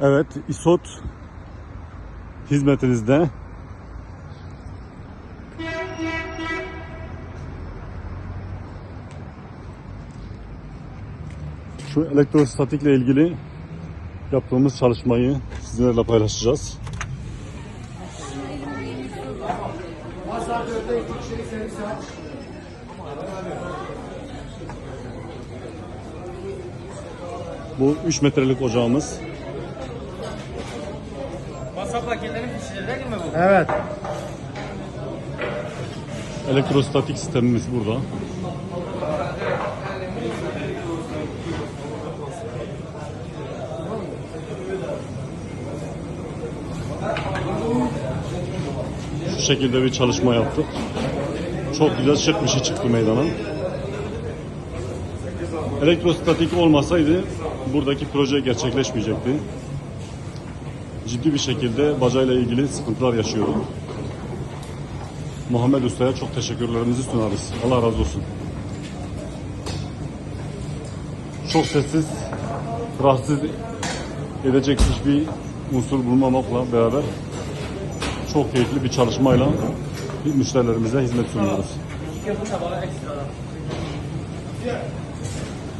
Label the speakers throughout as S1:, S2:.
S1: Evet, isot hizmetinizde. Şu elektrostatikle ilgili yaptığımız çalışmayı sizlerle paylaşacağız. Bu 3 metrelik ocağımız.
S2: Masa paketlerin fişleri değil mi bu?
S3: Evet.
S1: Elektrostatik sistemimiz burada. Şu şekilde bir çalışma yaptık. Çok güzel şık bir şey çıktı meydana. Elektrostatik olmasaydı buradaki proje gerçekleşmeyecekti. Ciddi bir şekilde bacayla ilgili sıkıntılar yaşıyorduk. Muhammed Usta'ya çok teşekkürlerimizi sunarız. Allah razı olsun. Çok sessiz, rahatsız edecek hiçbir unsur bulmamakla beraber çok keyifli bir çalışmayla müşterilerimize hizmet sunuyoruz.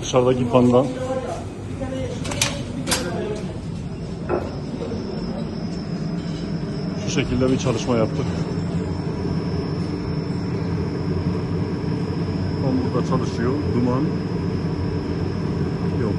S1: Dışarıdaki panda bu şekilde bir çalışma yaptık. Tam burada çalışıyor. Duman yok.